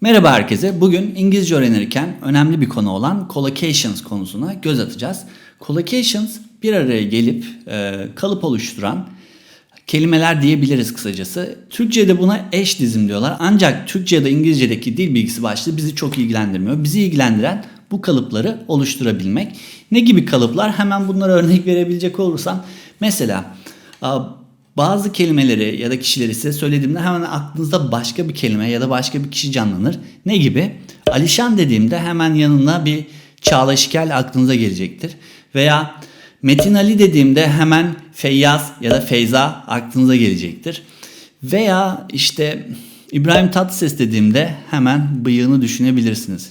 Merhaba herkese. Bugün İngilizce öğrenirken önemli bir konu olan collocations konusuna göz atacağız. Collocations bir araya gelip e, kalıp oluşturan kelimeler diyebiliriz kısacası. Türkçe'de buna eş dizim diyorlar. Ancak Türkçe ya da İngilizce'deki dil bilgisi başlığı bizi çok ilgilendirmiyor. Bizi ilgilendiren bu kalıpları oluşturabilmek. Ne gibi kalıplar? Hemen bunlara örnek verebilecek olursam mesela bazı kelimeleri ya da kişileri size söylediğimde hemen aklınızda başka bir kelime ya da başka bir kişi canlanır. Ne gibi? Alişan dediğimde hemen yanına bir Çağla Şikel aklınıza gelecektir. Veya Metin Ali dediğimde hemen Feyyaz ya da Feyza aklınıza gelecektir. Veya işte İbrahim Tatlıses dediğimde hemen bıyığını düşünebilirsiniz.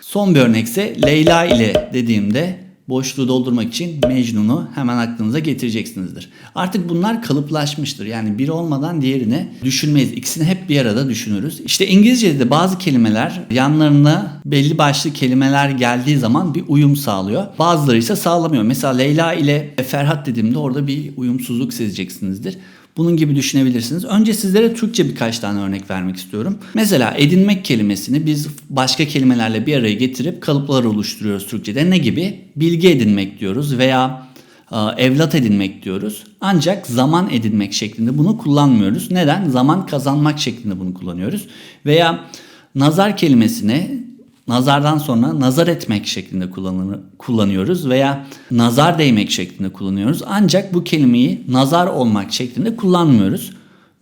Son bir örnekse Leyla ile dediğimde boşluğu doldurmak için Mecnun'u hemen aklınıza getireceksinizdir. Artık bunlar kalıplaşmıştır. Yani biri olmadan diğerini düşünmeyiz. İkisini hep bir arada düşünürüz. İşte İngilizce'de de bazı kelimeler yanlarına belli başlı kelimeler geldiği zaman bir uyum sağlıyor. Bazıları ise sağlamıyor. Mesela Leyla ile Ferhat dediğimde orada bir uyumsuzluk sezeceksinizdir. Bunun gibi düşünebilirsiniz. Önce sizlere Türkçe birkaç tane örnek vermek istiyorum. Mesela edinmek kelimesini biz başka kelimelerle bir araya getirip kalıplar oluşturuyoruz Türkçe'de. Ne gibi? Bilgi edinmek diyoruz veya e, evlat edinmek diyoruz. Ancak zaman edinmek şeklinde bunu kullanmıyoruz. Neden? Zaman kazanmak şeklinde bunu kullanıyoruz. Veya nazar kelimesini nazardan sonra nazar etmek şeklinde kullanıyoruz veya nazar değmek şeklinde kullanıyoruz. Ancak bu kelimeyi nazar olmak şeklinde kullanmıyoruz.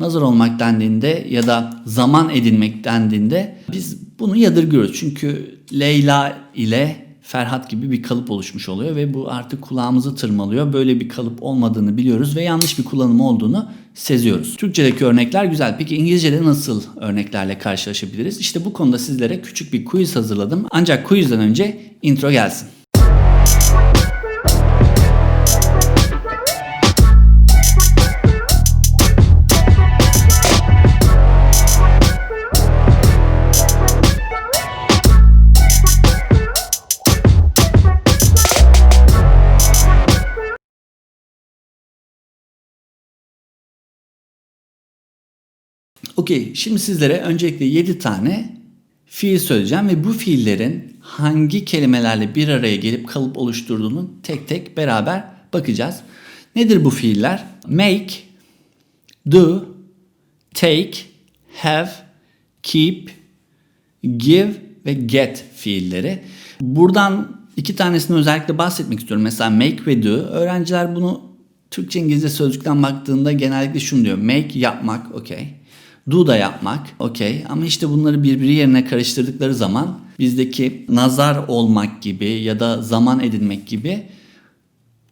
Nazar olmak dendiğinde ya da zaman edinmek dendiğinde biz bunu yadırgıyoruz. Çünkü Leyla ile Ferhat gibi bir kalıp oluşmuş oluyor ve bu artık kulağımızı tırmalıyor. Böyle bir kalıp olmadığını biliyoruz ve yanlış bir kullanım olduğunu seziyoruz. Türkçedeki örnekler güzel. Peki İngilizce'de nasıl örneklerle karşılaşabiliriz? İşte bu konuda sizlere küçük bir quiz hazırladım. Ancak quizden önce intro gelsin. Okey, şimdi sizlere öncelikle 7 tane fiil söyleyeceğim ve bu fiillerin hangi kelimelerle bir araya gelip kalıp oluşturduğunu tek tek beraber bakacağız. Nedir bu fiiller? Make, do, take, have, keep, give ve get fiilleri. Buradan iki tanesini özellikle bahsetmek istiyorum. Mesela make ve do. Öğrenciler bunu Türkçe İngilizce sözlükten baktığında genellikle şunu diyor. Make yapmak, okey do da yapmak okey ama işte bunları birbiri yerine karıştırdıkları zaman bizdeki nazar olmak gibi ya da zaman edinmek gibi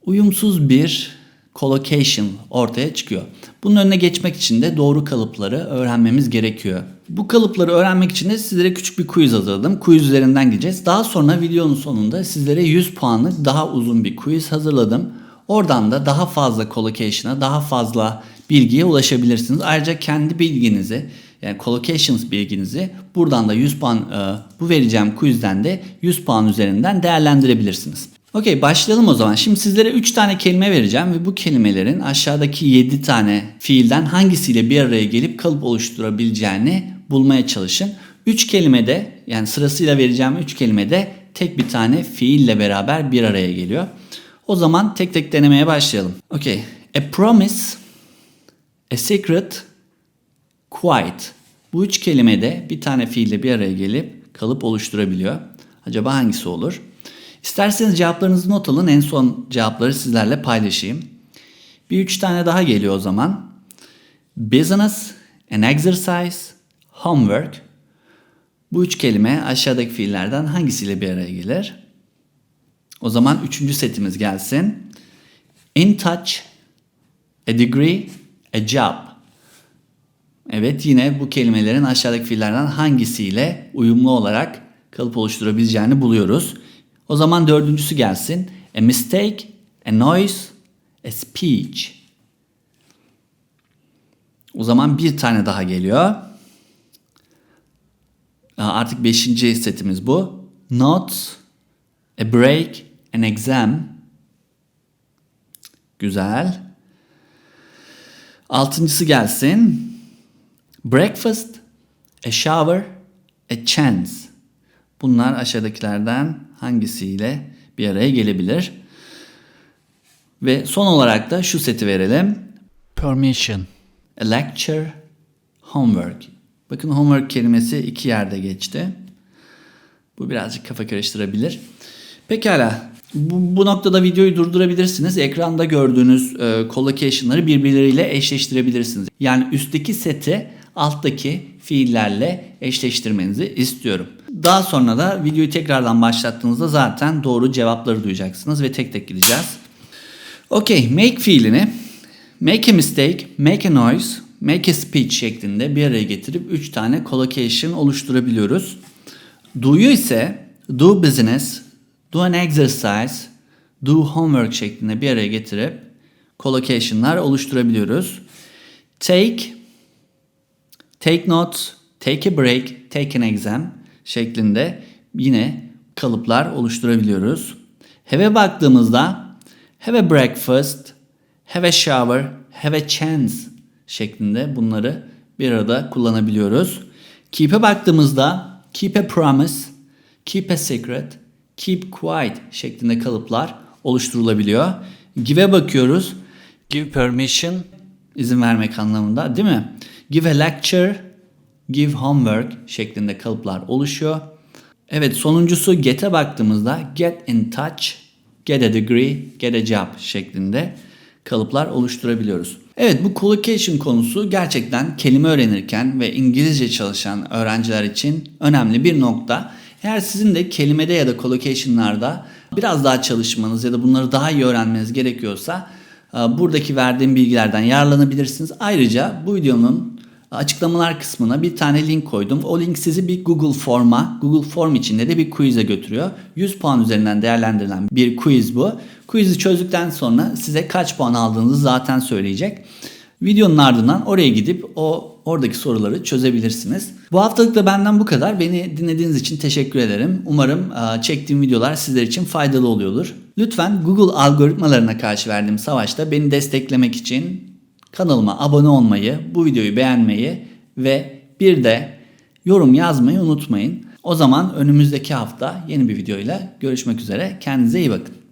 uyumsuz bir collocation ortaya çıkıyor. Bunun önüne geçmek için de doğru kalıpları öğrenmemiz gerekiyor. Bu kalıpları öğrenmek için de sizlere küçük bir quiz hazırladım. Quiz üzerinden gideceğiz. Daha sonra videonun sonunda sizlere 100 puanlık daha uzun bir quiz hazırladım. Oradan da daha fazla collocation'a, daha fazla bilgiye ulaşabilirsiniz. Ayrıca kendi bilginizi yani collocations bilginizi buradan da 100 puan e, bu vereceğim quizden de 100 puan üzerinden değerlendirebilirsiniz. Okey başlayalım o zaman. Şimdi sizlere 3 tane kelime vereceğim ve bu kelimelerin aşağıdaki 7 tane fiilden hangisiyle bir araya gelip kalıp oluşturabileceğini bulmaya çalışın. 3 kelimede yani sırasıyla vereceğim 3 kelimede tek bir tane fiille beraber bir araya geliyor. O zaman tek tek denemeye başlayalım. Okay. A promise, a secret, quiet. Bu üç kelimede bir tane fiille bir araya gelip kalıp oluşturabiliyor. Acaba hangisi olur? İsterseniz cevaplarınızı not alın. En son cevapları sizlerle paylaşayım. Bir üç tane daha geliyor o zaman. Business, an exercise, homework. Bu üç kelime aşağıdaki fiillerden hangisiyle bir araya gelir? O zaman üçüncü setimiz gelsin. In touch, a degree, a job. Evet yine bu kelimelerin aşağıdaki fiillerden hangisiyle uyumlu olarak kalıp oluşturabileceğini buluyoruz. O zaman dördüncüsü gelsin. A mistake, a noise, a speech. O zaman bir tane daha geliyor. Artık beşinci setimiz bu. Not, a break, an exam. Güzel. Altıncısı gelsin. Breakfast, a shower, a chance. Bunlar aşağıdakilerden hangisiyle bir araya gelebilir? Ve son olarak da şu seti verelim. permission, A lecture, homework. Bakın homework kelimesi iki yerde geçti. Bu birazcık kafa karıştırabilir. Pekala. Bu, bu noktada videoyu durdurabilirsiniz. Ekranda gördüğünüz e, collocation'ları birbirleriyle eşleştirebilirsiniz. Yani üstteki seti alttaki fiillerle eşleştirmenizi istiyorum. Daha sonra da videoyu tekrardan başlattığınızda zaten doğru cevapları duyacaksınız ve tek tek gideceğiz. Okay, make fiilini make a mistake, make a noise, make a speech şeklinde bir araya getirip 3 tane collocation oluşturabiliyoruz. Do'yu ise do business, do an exercise, do homework şeklinde bir araya getirip collocation'lar oluşturabiliyoruz. Take, take notes, take a break, take an exam şeklinde yine kalıplar oluşturabiliyoruz. Have'e baktığımızda have a breakfast, have a shower, have a chance şeklinde bunları bir arada kullanabiliyoruz. Keep'e baktığımızda keep a promise, keep a secret, keep quiet şeklinde kalıplar oluşturulabiliyor. Give'e bakıyoruz. give permission, izin vermek anlamında değil mi? Give a lecture, give homework şeklinde kalıplar oluşuyor. Evet sonuncusu get'e baktığımızda get in touch, get a degree, get a job şeklinde kalıplar oluşturabiliyoruz. Evet bu collocation konusu gerçekten kelime öğrenirken ve İngilizce çalışan öğrenciler için önemli bir nokta. Eğer sizin de kelimede ya da collocation'larda biraz daha çalışmanız ya da bunları daha iyi öğrenmeniz gerekiyorsa e, buradaki verdiğim bilgilerden yararlanabilirsiniz. Ayrıca bu videonun açıklamalar kısmına bir tane link koydum. O link sizi bir Google Form'a, Google Form içinde de bir quiz'e götürüyor. 100 puan üzerinden değerlendirilen bir quiz bu. Quiz'i çözdükten sonra size kaç puan aldığınızı zaten söyleyecek. Videonun ardından oraya gidip o oradaki soruları çözebilirsiniz. Bu haftalık da benden bu kadar. Beni dinlediğiniz için teşekkür ederim. Umarım e, çektiğim videolar sizler için faydalı oluyordur. Lütfen Google algoritmalarına karşı verdiğim savaşta beni desteklemek için kanalıma abone olmayı, bu videoyu beğenmeyi ve bir de yorum yazmayı unutmayın. O zaman önümüzdeki hafta yeni bir videoyla görüşmek üzere. Kendinize iyi bakın.